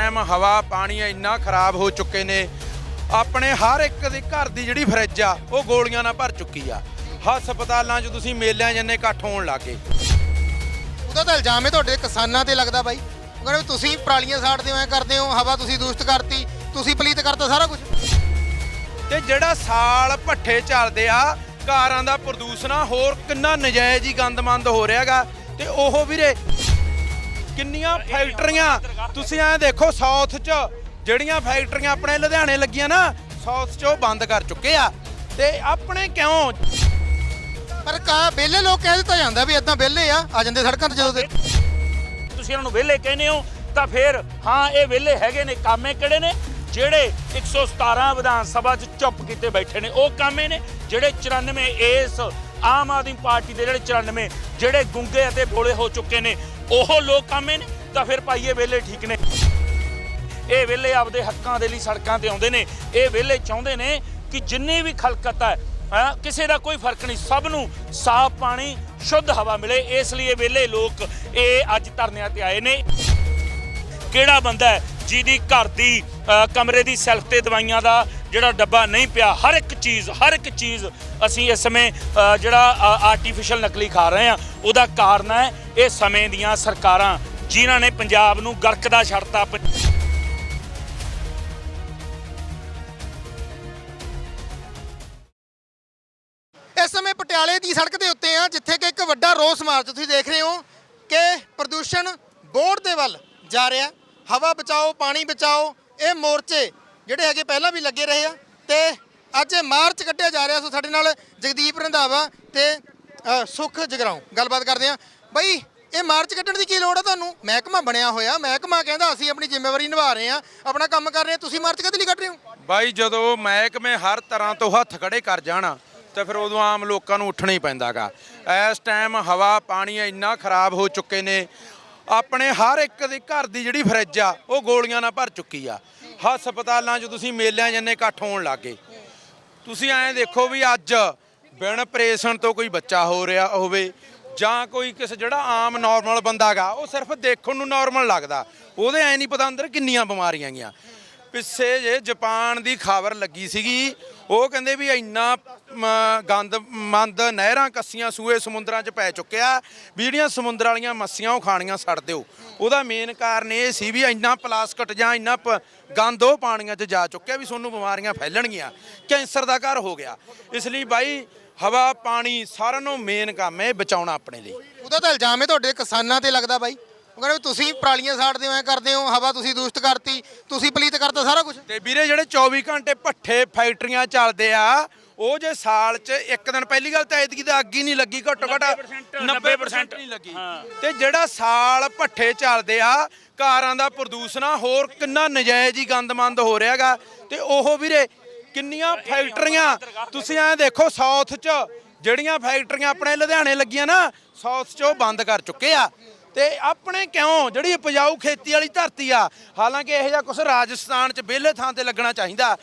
Time ਹਵਾ ਪਾਣੀ ਇੰਨਾ ਖਰਾਬ ਹੋ ਚੁੱਕੇ ਨੇ। ਆਪਣੇ ਹਰ ਇੱਕ ਦੇ ਘਰ ਦੀ ਜਿਹੜੀ ਫਰਿੱਜ ਆ ਉਹ ਗੋਲੀਆਂ ਨਾਲ ਭਰ ਚੁੱਕੀ ਆ। ਹਸਪਤਾਲਾਂ 'ਚ ਤੁਸੀਂ ਮੇਲਿਆਂ ਜੰਨੇ ਇਕੱਠ ਹੋਣ ਲੱਗੇ। ਉਹਦਾ ਤਾਂ ਇਲਜ਼ਾਮ ਹੈ ਤੁਹਾਡੇ ਕਿਸਾਨਾਂ ਤੇ ਲੱਗਦਾ ਬਾਈ। ਉਹ ਕਹਿੰਦੇ ਤੁਸੀਂ ਪਰਾਲੀਆਂ ਸਾੜਦੇ ਹੋ ਐ ਕਰਦੇ ਹੋ ਹਵਾ ਤੁਸੀਂ ਦੂਸ਼ਿਤ ਕਰਤੀ ਤੁਸੀਂ ਪਲੀਤ ਕਰਤਾ ਸਾਰਾ ਕੁਝ ਤੇ ਜਿਹੜਾ ਸਾਲ ਭੱਠੇ ਚੱਲਦੇ ਆ ਕਾਰਾਂ ਦਾ ਪ੍ਰਦੂਸ਼ਣ ਹੋਰ ਕਿੰਨਾ ਨਜਾਇਜ਼ ਹੀ ਗੰਦਮੰਦ ਹੋ ਰਿਹਾਗਾ। ਤੇ ਉਹ ਵੀਰੇ ਕਿੰਨੀਆਂ ਫੈਕਟਰੀਆਂ? ਤੁਸੀਂ ਐ ਦੇਖੋ ਸਾਊਥ 'ਚ ਜਿਹੜੀਆਂ ਫੈਕਟਰੀਆਂ ਆਪਣੇ ਲੁਧਿਆਣੇ ਲੱਗੀਆਂ ਨਾ ਸਾਊਥ 'ਚ ਉਹ ਬੰਦ ਕਰ ਚੁੱਕੇ ਆ। ਤੇ ਆਪਣੇ ਕਿਉਂ? ਪਰ ਕਾ ਵਿਹਲੇ ਲੋਕ ਕਹਿ ਦਿੱਤਾ ਜਾਂਦਾ ਵੀ ਇਦਾਂ ਵਿਹਲੇ ਆ ਆ ਜਾਂਦੇ ਸੜਕਾਂ ਤੇ ਜਦੋਂ ਦੇ ਤੁਸੀਂ ਇਹਨਾਂ ਨੂੰ ਵਿਹਲੇ ਕਹਿੰਦੇ ਹੋ ਤਾਂ ਫਿਰ ਹਾਂ ਇਹ ਵਿਹਲੇ ਹੈਗੇ ਨੇ ਕਾਮੇ ਕਿਹੜੇ ਨੇ? ਜਿਹੜੇ 117 ਵਿਧਾਨ ਸਭਾ 'ਚ ਚੁੱਪ ਕੀਤੇ ਬੈਠੇ ਨੇ ਉਹ ਕਾਮੇ ਨੇ? ਜਿਹੜੇ 94 ਇਸ ਆਮ ਆਦਮੀ ਪਾਰਟੀ ਦੇ ਜਿਹੜੇ 94 ਜਿਹੜੇ ਗੁੰਗੇ ਅਤੇ ਬੋਲੇ ਹੋ ਚੁੱਕੇ ਨੇ ਉਹ ਲੋਕ ਕਾਮੇ ਨੇ ਤਾਂ ਫਿਰ ਭਾਈ ਇਹ ਵਿਹਲੇ ਠੀਕ ਨੇ। ਇਹ ਵਿਹਲੇ ਆਪਦੇ ਹੱਕਾਂ ਦੇ ਲਈ ਸੜਕਾਂ ਤੇ ਆਉਂਦੇ ਨੇ। ਇਹ ਵਿਹਲੇ ਚਾਹੁੰਦੇ ਨੇ ਕਿ ਜਿੰਨੀ ਵੀ ਖਲਕਤ ਹੈ ਹੈਂ, ਕਿਸੇ ਦਾ ਕੋਈ ਫ਼ਰਕ ਨਹੀਂ। ਸਭ ਨੂੰ ਸਾਫ਼ ਪਾਣੀ ਸ਼ੁੱਧ ਹਵਾ ਮਿਲੇ। ਇਸ ਲਈ ਇਹ ਵਿਹਲੇ ਲੋਕ ਇਹ ਅੱਜ ਧਰਨਿਆਂ ਤੇ ਆਏ ਨੇ। ਕਿਹੜਾ ਬੰਦਾ ਹੈ ਜਿਹਦੀ ਘਰ ਦੀ ਅ, ਕਮਰੇ ਦੀ ਸੈਲਫ ਤੇ ਦਵਾਈਆਂ ਦਾ ਜਿਹੜਾ ਡੱਬਾ ਨਹੀਂ ਪਿਆ? ਹਰ ਇੱਕ ਚੀਜ਼ ਹਰ ਇੱਕ ਚੀਜ਼ ਅਸੀਂ ਇਸ ਸਮੇਂ ਅ, ਜਿਹੜਾ ਆਰਟੀਫੀਸ਼ੀਅਲ ਨਕਲੀ ਖਾ ਰਹੇ ਹਾਂ। ਉਹਦਾ ਕਾਰਨ ਹੈ ਇਹ ਸਮੇਂ ਦੀਆਂ ਸਰਕਾਰਾਂ ਜਿਨ੍ਹਾਂ ਨੇ ਪੰਜਾਬ ਨੂੰ ਗਰਕ ਦਾ ਛੱਡਤਾ ਇਸ ਸਮੇਂ ਪਟਿਆਲੇ ਦੀ ਸੜਕ ਦੇ ਉੱਤੇ ਆ ਜਿੱਥੇ ਕਿ ਇੱਕ ਵੱਡਾ ਰੋਸ ਮਾਰਚ ਤੁਸੀਂ ਦੇਖ ਰਹੇ ਹੋ ਕਿ ਪ੍ਰਦੂਸ਼ਣ ਬੋਰਡ ਦੇ ਵੱਲ ਜਾ ਰਿਹਾ। ਹਵਾ ਬਚਾਓ ਪਾਣੀ ਬਚਾਓ ਇਹ ਮੋਰਚੇ ਜਿਹੜੇ ਹੈਗੇ ਪਹਿਲਾਂ ਵੀ ਲੱਗੇ ਰਹੇ ਆ ਤੇ ਅੱਜ ਇਹ ਮਾਰਚ ਕੱਢਿਆ ਜਾ ਰਿਹਾ। ਸੋ ਸਾਡੇ ਨਾਲ ਜਗਦੀਪ ਰੰਧਾਵਾ ਤੇ ਅ, ਸੁਖ ਜਗਰਾਉਂ। ਗੱਲਬਾਤ ਕਰਦੇ ਆ। ਬਈ, ਇਹ ਮਾਰਚ ਕੱਢਣ ਦੀ ਕੀ ਲੋੜ ਆ ਤੁਹਾਨੂੰ? ਮਹਿਕਮਾ ਬਣਿਆ ਹੋਇਆ, ਮਹਿਕਮਾ ਕਹਿੰਦਾ ਅਸੀਂ ਆਪਣੀ ਜ਼ਿੰਮੇਵਾਰੀ ਨਿਭਾ ਰਹੇ ਆ ਆਪਣਾ ਕੰਮ ਕਰ ਰਹੇ ਆ ਤੁਸੀਂ ਮਾਰਚ ਕਦੇ ਲਈ ਕੱਢ ਰਹੇ ਹੋ? ਬਾਈ, ਜਦੋਂ ਮਹਿਕਮੇ ਹਰ ਤਰ੍ਹਾਂ ਤੋਂ ਹੱਥ ਖੜੇ ਕਰ ਜਾਣ, ਤਾਂ ਫਿਰ ਉਦੋਂ ਆਮ ਲੋਕਾਂ ਨੂੰ ਉੱਠਣਾ ਹੀ ਪੈਂਦਾਗਾ। ਇਸ ਟਾਈਮ ਹਵਾ, ਪਾਣੀ ਇੰਨਾ ਖਰਾਬ ਹੋ ਚੁੱਕੇ ਨੇ, ਆਪਣੇ ਹਰ ਇੱਕ ਦੇ ਘਰ ਦੀ ਜਿਹੜੀ ਫਰਿੱਜ ਆ, ਉਹ ਗੋਲੀਆਂ ਨਾਲ ਭਰ ਚੁੱਕੀ ਆ। ਹਸਪਤਾਲਾਂ 'ਚ ਤੁਸੀਂ ਮੇਲਿਆਂ ਜੰਨੇ ਇਕੱਠ ਹੋਣ ਲੱਗੇ। ਤੁਸੀਂ ਐਂ ਦੇਖੋ ਵੀ ਅੱਜ ਬਿਨ ਆਪਰੇਸ਼ਨ ਤੋਂ ਕੋਈ ਬੱਚਾ ਹੋ ਰਿਹਾ ਹੋਵੇ ਜਾਂ ਕੋਈ ਕਿਸ ਜਿਹੜਾ ਆਮ ਨਾਰਮਲ ਬੰਦਾਗਾ ਉਹ ਸਿਰਫ ਦੇਖਣ ਨੂੰ ਨਾਰਮਲ ਲੱਗਦਾ। ਉਹਦੇ ਐ ਨਹੀਂ ਪਤਾ ਅੰਦਰ ਕਿੰਨੀਆਂ ਬਿਮਾਰੀਆਂ ਗੀਆਂ ਪਿੱਛੇ ਜੇ ਜਾਪਾਨ ਦੀ ਖਬਰ ਲੱਗੀ ਸੀਗੀ, ਉਹ ਕਹਿੰਦੇ ਵੀ ਇੰਨਾ ਗੰਦ, ਮੰਦ ਨਹਿਰਾਂ ਕੱਸੀਆਂ ਸੂਏ ਸਮੁੰਦਰਾਂ 'ਚ ਪੈ ਚੁੱਕਿਆ, ਵੀ ਜਿਹੜੀਆਂ ਸਮੁੰਦਰ ਵਾਲੀਆਂ ਮੱਸੀਆਂ ਉਹ ਖਾਣੀਆਂ ਛੱਡ ਦਿਓ। ਉਹਦਾ ਮੇਨ ਕਾਰਨ ਇਹ ਸੀ ਵੀ ਇੰਨਾ ਪਲਾਸਟਿਕ ਜਾਂ ਇੰਨਾ ਪ- ਗੰਦ ਉਹ ਪਾਣੀਆਂ 'ਚ ਜਾ ਚੁੱਕਿਆ ਵੀ ਤੁਹਾਨੂੰ ਬਿਮਾਰੀਆਂ ਫੈਲਣਗੀਆਂ। ਕੈਂਸਰ ਦਾ ਘਰ ਹੋ ਗਿਆ। ਇਸ ਲਈ ਬਾਈ ਹਵਾ ਪਾਣੀ ਸਾਰਿਆਂ ਨੂੰ ਮੇਨ ਕੰਮ ਹੈ ਬਚਾਉਣਾ ਆਪਣੇ ਲਈ। ਉਹਦਾ ਤਾਂ ਇਲਜ਼ਾਮ ਹੈ ਤੁਹਾਡੇ ਕਿਸਾਨਾਂ ਤੇ ਲੱਗਦਾ ਬਾਈ। ਉਹ ਕਹਿੰਦੇ ਵੀ ਤੁਸੀਂ ਪਰਾਲੀਆਂ ਸਾੜਦੇ ਹੋ ਐ ਕਰਦੇ ਹੋ ਹਵਾ ਤੁਸੀਂ ਦੂਸ਼ਿਤ ਕਰਤੀ ਤੁਸੀਂ ਪਲੀਤ ਕਰਤਾ ਸਾਰਾ ਕੁਝ ਤੇ ਵੀਰੇ ਜਿਹੜੇ 24 ਘੰਟੇ ਭੱਠੇ ਫੈਕਟਰੀਆਂ ਚੱਲਦੇ ਆ ਉਹ ਜੇ ਸਾਲ 'ਚ ਇੱਕ ਦਿਨ ਪਹਿਲੀ ਗੱਲ ਤਾਂ ਐਤਕੀ ਤਾਂ ਅੱਗ ਹੀ ਨਹੀਂ ਲੱਗੀ ਘੱਟੋ ਘੱਟ 90% 90% ਨਹੀਂ ਲੱਗੀ। ਤੇ ਜਿਹੜਾ ਸਾਲ ਭੱਠੇ ਚੱਲਦੇ ਆ ਕਾਰਾਂ ਦਾ ਪ੍ਰਦੂਸ਼ਣ ਆ ਹੋਰ ਕਿੰਨਾ ਨਜਾਇਜ਼ ਹੀ ਗੰਦਮੰਦ ਹੋ ਰਿਹਾਗਾ। ਤੇ ਉਹ ਵੀਰੇ ਕਿੰਨੀਆਂ ਫੈਕਟਰੀਆਂ ਤੁਸੀਂ ਐ ਦੇਖੋ ਸਾਊਥ 'ਚ ਜਿਹੜੀਆਂ ਫੈਕਟਰੀਆਂ ਆਪਣੇ ਲੁਧਿਆਣੇ ਲੱਗੀਆਂ ਨਾ ਸਾਊਥ 'ਚ ਉਹ ਬੰਦ ਕਰ ਚੁੱਕੇ ਆ ਤੇ ਆਪਣੇ ਕਿਉਂ ਜਿਹੜੀ ਉਪਜਾਊ ਖੇਤੀ ਵਾਲੀ ਧਰਤੀ ਆ ਹਾਲਾਂਕਿ ਇਹੋ ਜਿਹਾ ਕੁਝ ਰਾਜਸਥਾਨ 'ਚ ਵਿਹਲੇ ਥਾਂ ਤੇ ਲੱਗਣਾ ਚਾਹੀਦਾ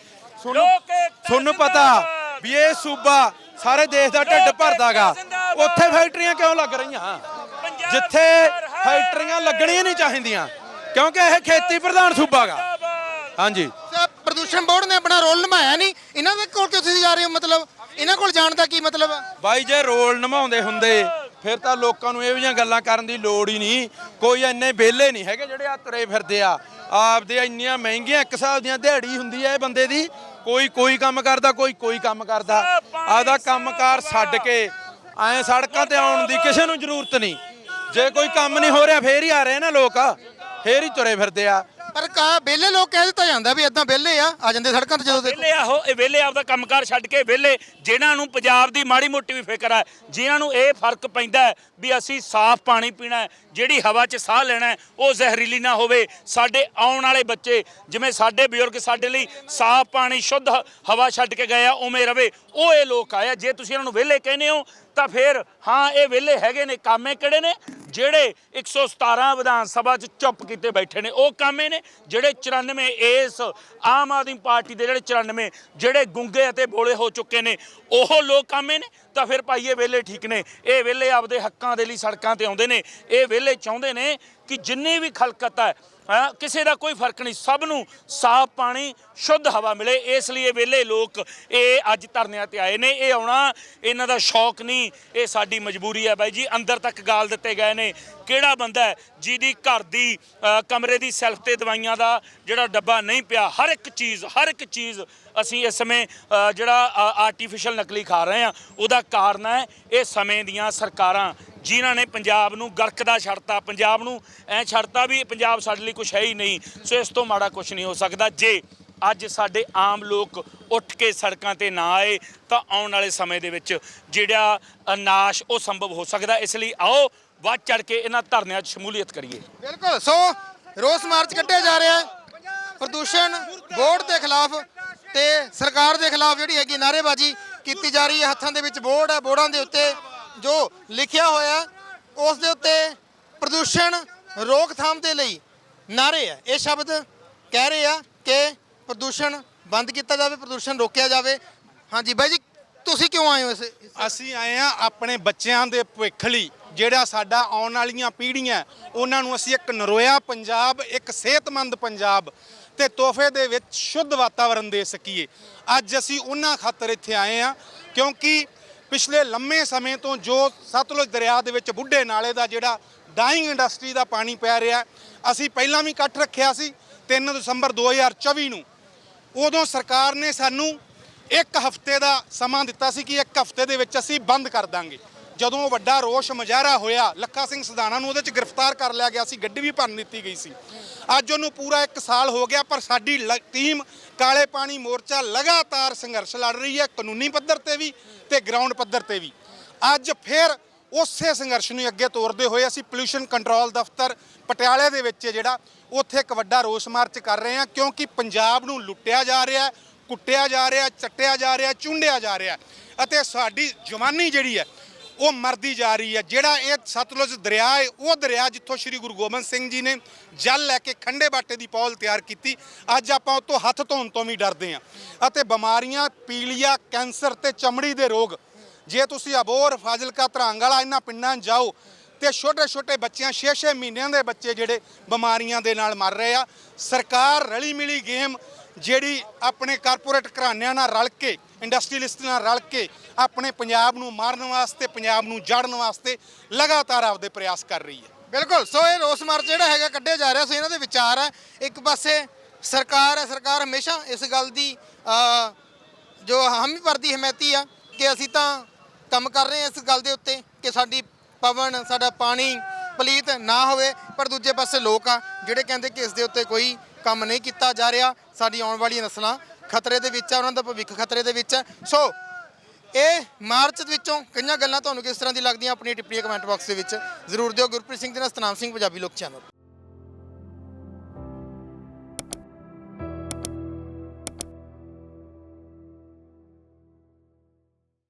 ਤੁਹਾਨੂੰ ਏਕਤਾ ਤੁਹਾਨੂੰ ਪਤਾ। ਵੀ ਇਹ ਸੂਬਾ ਸਾਰੇ ਦੇਸ਼ ਦਾ ਢਿੱਡ ਭਰਦਾਗਾ। ਉੱਥੇ ਫੈਕਟਰੀਆਂ ਕਿਉਂ ਲੱਗ ਰਹੀਆਂ ਜਿੱਥੇ। ਫੈਕਟਰੀਆਂ ਲੱਗਣੀਆਂ ਨਹੀਂ ਚਾਹੀਦੀਆਂ ਕਿਉਂਕਿ ਇਹ ਖੇਤੀ ਪ੍ਰਧਾਨ ਸੂਬਾਗਾ। ਹਾਂਜੀ ਪ੍ਰਦੂਸ਼ਣ ਬੋਰਡ ਨੇ ਆਪਣਾ ਰੋਲ ਨਿਭਾਇਆ ਨਹੀਂ। ਇਹਨਾਂ ਦੇ ਕੋਲ ਕਿਉਂ ਤੁਸੀਂ ਜਾ ਰਹੇ ਹੋ? ਮਤਲਬ ਇਹਨਾਂ ਕੋਲ ਜਾਣ ਦਾ ਕੀ ਮਤਲਬ ਹੈ ਬਾਈ, ਜੇ ਰੋਲ ਨਿਭਾਉਂਦੇ ਹੁੰਦੇ, ਫਿਰ ਤਾਂ ਲੋਕਾਂ ਨੂੰ ਇਹ ਜਿਹੀਆਂ ਗੱਲਾਂ ਕਰਨ ਦੀ ਲੋੜ ਹੀ ਨਹੀਂ। ਕੋਈ ਇੰਨੇ ਵਿਹਲੇ ਨਹੀਂ ਹੈਗੇ ਜਿਹੜੇ ਆ ਤੁਰੇ ਫਿਰਦੇ ਆ। ਆਪਦੇ ਇੰਨੀਆਂ ਮਹਿੰਗੀਆਂ, ਇੱਕ ਹਿਸਾਬ ਦੀਆਂ ਦਿਹਾੜੀ ਹੁੰਦੀ ਹੈ ਇਹ ਬੰਦੇ ਦੀ। ਕੋਈ ਕੋਈ ਕੰਮ ਕਰਦਾ, ਕੋਈ ਕੋਈ ਕੰਮ ਕਰਦਾ। ਆਪਦਾ ਕੰਮਕਾਰ ਛੱਡ ਕੇ ਐਂ ਸੜਕਾਂ ਤੇ ਆਉਣ ਦੀ ਕਿਸੇ ਨੂੰ ਜ਼ਰੂਰਤ ਨਹੀਂ। ਜੇ ਕੋਈ ਕੰਮ ਨਹੀਂ ਹੋ ਰਿਹਾ, ਫੇਰ ਹੀ ਆ ਰਹੇ ਨਾ ਲੋਕ। ਫੇਰ ਹੀ ਤੁਰੇ ਫਿਰਦੇ ਆ। ਕਾ ਵਿਹਲੇ ਲੋਕ ਕਹਿ ਦਿੱਤਾ ਜਾਂਦਾ ਵੀ ਇਦਾਂ ਵਿਹਲੇ ਆ ਆ ਜਾਂਦੇ ਸੜਕਾਂ ਤੇ ਜਦੋਂ ਦੇ ਵਿਹਲੇ ਆਹੋ ਇਹ ਵਿਹਲੇ ਆਪਦਾ ਕੰਮਕਾਰ ਛੱਡ ਕੇ ਵਿਹਲੇ, ਜਿਨ੍ਹਾਂ ਨੂੰ ਪੰਜਾਬ ਦੀ ਮਾੜੀ ਮੋਟੀ ਵੀ ਫਿਕਰ ਹੈ ਜਿਨ੍ਹਾਂ ਨੂੰ ਇਹ ਫ਼ਰਕ ਪੈਂਦਾ ਹੈ ਵੀ ਅਸੀਂ ਸਾਫ਼ ਪਾਣੀ ਪੀਣਾ ਹੈ, ਜਿਹੜੀ ਹਵਾ 'ਚ ਸਾਹ ਲੈਣਾ ਹੈ, ਉਹ ਜ਼ਹਿਰੀਲੀ ਨਾ ਹੋਵੇ। ਸਾਡੇ ਆਉਣ ਵਾਲੇ ਬੱਚੇ, ਜਿਵੇਂ ਸਾਡੇ ਬਜ਼ੁਰਗ ਸਾਡੇ ਲਈ ਸਾਫ਼ ਪਾਣੀ, ਸ਼ੁੱਧ ਹ- ਹਵਾ ਛੱਡ ਕੇ ਗਏ ਆ, ਉਵੇਂ ਰਵੇ। ਉਹ ਇਹ ਲੋਕ ਆਇਆ ਜੇ ਤੁਸੀਂ ਇਹਨਾਂ ਨੂੰ ਵਿਹਲੇ ਕਹਿੰਦੇ ਹੋ, ਤਾਂ ਫਿਰ ਹਾਂ, ਇਹ ਵਿਹਲੇ ਹੈਗੇ ਨੇ, ਕੰਮੇ ਕਿਹੜੇ ਨੇ? ਜਿਹੜੇ 117 ਵਿਧਾਨ ਸਭਾ 'ਚ ਚੁੱਪ ਕੀਤੇ ਬੈਠੇ ਨੇ, ਉਹ ਕਾਮੇ ਨੇ ਜਿਹੜੇ 94 ਇਸ ਆਮ ਆਦਮੀ ਪਾਰਟੀ ਦੇ ਜਿਹੜੇ 94 ਜਿਹੜੇ ਗੁੰਗੇ ਅਤੇ ਬੋਲੇ ਹੋ ਚੁੱਕੇ ਨੇ, ਉਹ ਲੋਕ ਕਾਮੇ ਨੇ, ਤਾਂ ਫਿਰ ਭਾਈ ਇਹ ਵਿਹਲੇ ਠੀਕ ਨੇ। ਇਹ ਵਿਹਲੇ ਆਪਦੇ ਹੱਕਾਂ ਦੇ ਲਈ ਸੜਕਾਂ ਤੇ ਆਉਂਦੇ ਨੇ। ਇਹ ਵਿਹਲੇ ਚਾਹੁੰਦੇ ਨੇ ਕਿ ਜਿੰਨੀ ਵੀ ਖਲਕਤ ਹੈ ਕਿਸੇ ਦਾ ਕੋਈ ਫ਼ਰਕ ਨਹੀਂ। ਸਭ ਨੂੰ ਸਾਫ਼ ਪਾਣੀ, ਸ਼ੁੱਧ ਹਵਾ ਮਿਲੇ। ਇਸ ਲਈ ਇਹ ਵਿਹਲੇ ਲੋਕ ਇਹ ਅੱਜ ਧਰਨਿਆਂ ਤੇ ਆਏ ਨੇ। ਇਹ ਆਉਣਾ, ਇਹਨਾਂ ਦਾ ਸ਼ੌਕ ਨਹੀਂ। ਇਹ ਸਾਡੀ ਮਜਬੂਰੀ ਹੈ ਬਾਈ ਜੀ। ਅੰਦਰ ਤੱਕ ਗਾਲ ਦਿੱਤੇ ਗਏ ਨੇ। ਕਿਹੜਾ ਬੰਦਾ ਜਿਹਦੀ ਘਰ ਦੀ ਕਮਰੇ ਦੀ ਸੈਲਫ ਤੇ ਦਵਾਈਆਂ ਦਾ ਜਿਹੜਾ ਡੱਬਾ ਨਹੀਂ ਪਿਆ? ਹਰ ਇੱਕ ਚੀਜ਼, ਹਰ ਇੱਕ ਚੀਜ਼ ਅਸੀਂ ਇਸ ਸਮੇਂ ਜਿਹੜਾ ਆਰਟੀਫੀਸ਼ੀਅਲ ਨਕਲੀ ਖਾ ਰਹੇ ਹਾਂ। ਉਹਦਾ ਕਾਰਨ ਹੈ ਇਹ ਸਮੇਂ ਦੀਆਂ ਸਰਕਾਰਾਂ। ਜਿਨ੍ਹਾਂ ਨੇ ਪੰਜਾਬ ਨੂੰ ਗਰਕਦਾ ਛੱਡਤਾ ਪੰਜਾਬ ਨੂੰ ਐ ਛੱਡਤਾ ਵੀ ਪੰਜਾਬ ਸਾਡੇ ਲਈ ਕੁਝ ਹੈ ਹੀ ਨਹੀਂ। ਸੋ ਇਸ ਤੋਂ ਮਾੜਾ ਕੁਝ ਨਹੀਂ ਹੋ ਸਕਦਾ। ਜੇ ਅੱਜ ਸਾਡੇ ਆਮ ਲੋਕ ਉੱਠ ਕੇ ਸੜਕਾਂ ਤੇ ਨਾ ਆਏ ਤਾਂ ਆਉਣ ਵਾਲੇ ਸਮੇਂ ਦੇ ਵਿੱਚ ਜਿਹੜਾ ਅ, ਨਾਸ਼ ਉਹ ਸੰਭਵ ਹੋ ਸਕਦਾ। ਇਸ ਲਈ ਆਓ ਵੱਧ ਚੜ ਕੇ ਇਹਨਾਂ ਧਰਨਿਆਂ 'ਚ ਸ਼ਮੂਲੀਅਤ ਕਰੀਏ। ਬਿਲਕੁਲ ਸੋ ਰੋਸ ਮਾਰਚ ਕੱਢਿਆ ਜਾ ਰਿਹਾ ਹੈ। ਪ੍ਰਦੂਸ਼ਣ ਬੋਰਡ ਦੇ ਖਿਲਾਫ ਤੇ ਸਰਕਾਰ ਦੇ ਖਿਲਾਫ ਜਿਹੜੀ ਹੈਗੀ ਨਾਅਰੇਬਾਜ਼ੀ ਕੀਤੀ ਜਾ ਰਹੀ ਹੈ। ਹੱਥਾਂ ਦੇ ਵਿੱਚ ਬੋਰਡ ਹੈ ਬੋਰਡਾਂ ਦੇ ਉੱਤੇ ਜੋ ਲਿਖਿਆ ਹੋਇਆ ਉਸ ਦੇ ਉੱਤੇ ਪ੍ਰਦੂਸ਼ਣ ਰੋਕਥਾਮ ਦੇ ਲਈ ਨਾਰੇ ਆ ਇਹ ਸ਼ਬਦ ਕਹਿ ਰਹੇ ਆ ਕਿ ਪ੍ਰਦੂਸ਼ਣ ਬੰਦ ਕੀਤਾ ਜਾਵੇ, ਪ੍ਰਦੂਸ਼ਣ ਰੋਕਿਆ ਜਾਵੇ। ਹਾਂਜੀ ਬਾਈ ਜੀ, ਤੁਸੀਂ ਕਿਉਂ ਆਏ ਹੋ ਇਸ ਅਸੀਂ ਆਏ ਆ ਆਪਣੇ ਬੱਚਿਆਂ ਦੇ ਭਵਿੱਖ ਲਈ, ਜਿਹੜਾ ਸਾਡਾ ਆਉਣ ਵਾਲੀਆਂ ਪੀੜ੍ਹੀਆਂ, ਉਹਨਾਂ ਨੂੰ ਅਸੀਂ ਇੱਕ ਨਰੋਇਆ ਪੰਜਾਬ, ਇੱਕ ਸਿਹਤਮੰਦ ਪੰਜਾਬ ਤੇ ਤੋਹਫੇ ਦੇ ਵਿੱਚ ਸ਼ੁੱਧ ਵਾਤਾਵਰਣ ਦੇ ਸਕੀਏ। ਅੱਜ ਅਸੀਂ ਉਹਨਾਂ ਖਾਤਰ ਇੱਥੇ ਆਏ ਆ ਕਿਉਂਕਿ ਪਿਛਲੇ ਲੰਮੇ ਸਮੇਂ ਤੋਂ ਜੋ ਸਤਲੁਜ ਦਰਿਆ ਦੇ ਵਿੱਚ ਬੁੱਢੇ ਨਾਲੇ ਦਾ ਜਿਹੜਾ ਡਾਈਂਗ ਇੰਡਸਟਰੀ ਦਾ ਪਾਣੀ ਪੈ ਰਿਹਾ, ਅਸੀਂ ਪਹਿਲਾਂ ਵੀ ਇਕੱਠ ਰੱਖਿਆ ਸੀ 3 ਦਸੰਬਰ 2024 ਨੂੰ। ਉਦੋਂ ਸਰਕਾਰ ਨੇ ਸਾਨੂੰ ਇੱਕ ਹਫ਼ਤੇ ਦਾ ਸਮਾਂ ਦਿੱਤਾ ਸੀ ਕਿ ਇੱਕ ਹਫ਼ਤੇ ਦੇ ਵਿੱਚ ਅਸੀਂ ਬੰਦ ਕਰ ਦਾਂਗੇ। ਜਦੋਂ ਵੱਡਾ ਰੋਸ਼ ਮੁਜ਼ਾਹਰਾ ਹੋਇਆ, ਲੱਖਾ ਸਿੰਘ ਸਦਾਣਾ ਨੂੰ ਉਹਦੇ ਚ ਗ੍ਰਿਫਤਾਰ ਕਰ ਲਿਆ ਗਿਆ ਸੀ, ਗੱਡੀ ਵੀ ਭੰਨ ਦਿੱਤੀ ਗਈ ਸੀ। ਅੱਜ ਉਹਨੂੰ ਪੂਰਾ 1 ਸਾਲ ਹੋ ਗਿਆ, ਪਰ ਸਾਡੀ ਲ- ਟੀਮ ਕਾਲੇ ਪਾਣੀ ਮੋਰਚਾ ਲਗਾਤਾਰ ਸੰਘਰਸ਼ ਲੜ ਰਹੀ ਹੈ, ਕਾਨੂੰਨੀ ਪੱਧਰ ਤੇ ਵੀ ਤੇ ਗਰਾਊਂਡ ਪੱਧਰ ਤੇ ਵੀ। ਅੱਜ ਫਿਰ ਉਸੇ ਸੰਘਰਸ਼ ਨੂੰ ਅੱਗੇ ਤੋਰਦੇ ਹੋਏ ਅਸੀਂ ਪੋਲੂਸ਼ਨ ਕੰਟਰੋਲ ਦਫ਼ਤਰ ਪਟਿਆਲੇ ਦੇ ਵਿੱਚ ਜਿਹੜਾ, ਉੱਥੇ ਇੱਕ ਵੱਡਾ ਰੋਸ ਮਾਰਚ ਕਰ ਰਹੇ ਹਾਂ, ਕਿਉਂਕਿ ਪੰਜਾਬ ਨੂੰ ਲੁੱਟਿਆ ਜਾ ਰਿਹਾ ਕੁੱਟਿਆ ਜਾ ਰਿਹਾ ਚੱਟਿਆ ਜਾ ਰਿਹਾ ਚੁੰਡਿਆ ਜਾ ਰਿਹਾ ਅਤੇ ਸਾਡੀ ਜਵਾਨੀ ਜਿਹੜੀ ਹੈ ਉਹ ਮਰਦੀ ਜਾ ਰਹੀ ਹੈ। ਜਿਹੜਾ ਇਹ ਸਤਲੁਜ ਦਰਿਆ ਹੈ, ਉਹ ਦਰਿਆ ਜਿੱਥੋਂ ਸ੍ਰੀ ਗੁਰੂ ਗੋਬਿੰਦ ਸਿੰਘ ਜੀ ਨੇ ਜਲ ਲੈ ਕੇ ਖੰਡੇ ਬਾਟੇ ਦੀ ਪੌਲ ਤਿਆਰ ਕੀਤੀ, ਅੱਜ ਆਪਾਂ ਉਹ ਤੋਂ ਹੱਥ ਧੋਣ ਤੋਂ ਵੀ ਡਰਦੇ ਹਾਂ। ਅਤੇ ਬਿਮਾਰੀਆਂ, ਪੀਲੀਆ, ਕੈਂਸਰ ਤੇ ਚਮੜੀ ਦੇ ਰੋਗ, ਜੇ ਤੁਸੀਂ ਅਬੋਰ ਫਾਜ਼ਿਲਕਾ, ਧਰੰਗ ਵਾਲਾ ਇਹਨਾਂ ਪਿੰਡਾਂ ਜਾਓ, ਤੇ ਛੋਟੇ ਛੋਟੇ ਬੱਚਿਆਂ 6-6 ਮਹੀਨਿਆਂ ਦੇ ਬੱਚੇ ਜਿਹੜੇ ਬਿਮਾਰੀਆਂ ਦੇ ਨਾਲ ਮਰ ਰਹੇ ਆ, ਸਰਕਾਰ ਰਲੀ ਮਿਲੀ ਗੇਮ ਜਿਹੜੀ ਆਪਣੇ ਕਾਰਪੋਰੇਟ ਘਰਾਣਿਆਂ ਨਾਲ ਰਲ ਕੇ ਇੰਡਸਟਰੀਲਿਸਟ ਨਾਲ ਰਲ ਕੇ ਆਪਣੇ ਪੰਜਾਬ ਨੂੰ ਮਾਰਨ ਵਾਸਤੇ, ਪੰਜਾਬ ਨੂੰ ਜੜਨ ਵਾਸਤੇ ਲਗਾਤਾਰ ਆਪਦੇ ਪ੍ਰਯਾਸ ਕਰ ਰਹੀ ਹੈ। ਬਿਲਕੁਲ, ਸੋ ਇਹ ਰੋਸ ਮਾਰਚ ਜਿਹੜਾ ਹੈਗਾ ਕੱਢਿਆ ਜਾ ਰਿਹਾ ਸੋ, ਇਹਨਾਂ ਦੇ ਵਿਚਾਰ ਹੈ। ਇੱਕ ਪਾਸੇ ਸਰਕਾਰ ਹੈ, ਸਰਕਾਰ ਹਮੇਸ਼ਾ ਇਸ ਗੱਲ ਦੀ ਜੋ ਹਾਮੀ ਵਰਦੀ ਹਮਾਇਤੀ ਆ ਕਿ ਅਸੀਂ ਤਾਂ ਕੰਮ ਕਰ ਰਹੇ ਹਾਂ ਇਸ ਗੱਲ ਦੇ ਉੱਤੇ ਕਿ ਸਾਡੀ ਪਵਨ, ਸਾਡਾ ਪਾਣੀ ਪਲੀਤ ਨਾ ਹੋਵੇ, ਪਰ ਦੂਜੇ ਪਾਸੇ ਲੋਕ ਆ ਜਿਹੜੇ ਕਹਿੰਦੇ ਕਿ ਇਸ ਦੇ ਉੱਤੇ ਕੋਈ ਕੰਮ ਨਹੀਂ ਕੀਤਾ ਜਾ ਰਿਹਾ, ਸਾਡੀ ਆਉਣ ਵਾਲੀਆਂ ਨਸਲਾਂ ਖਤਰੇ ਦੇ ਵਿੱਚ ਆ, ਉਹਨਾਂ ਦਾ ਭਵਿੱਖ ਖਤਰੇ ਦੇ ਵਿੱਚ ਹੈ ਸੋ ਇਹ ਮਾਰਚ ਵਿੱਚੋਂ ਕਈਆਂ ਗੱਲਾਂ ਤੁਹਾਨੂੰ ਕਿਸ ਤਰ੍ਹਾਂ ਦੀ ਲੱਗਦੀਆਂ ਆਪਣੀ ਟਿੱਪਣੀ ਕਮੈਂਟ ਬਾਕਸ ਦੇ ਵਿੱਚ ਜ਼ਰੂਰ ਦਿਓ। ਗੁਰਪ੍ਰੀਤ ਸਿੰਘ ਦੇ ਨਾਲ ਸਤਨਾਮ ਸਿੰਘ, ਪੰਜਾਬੀ ਲੋਕ ਚੈਨਲ।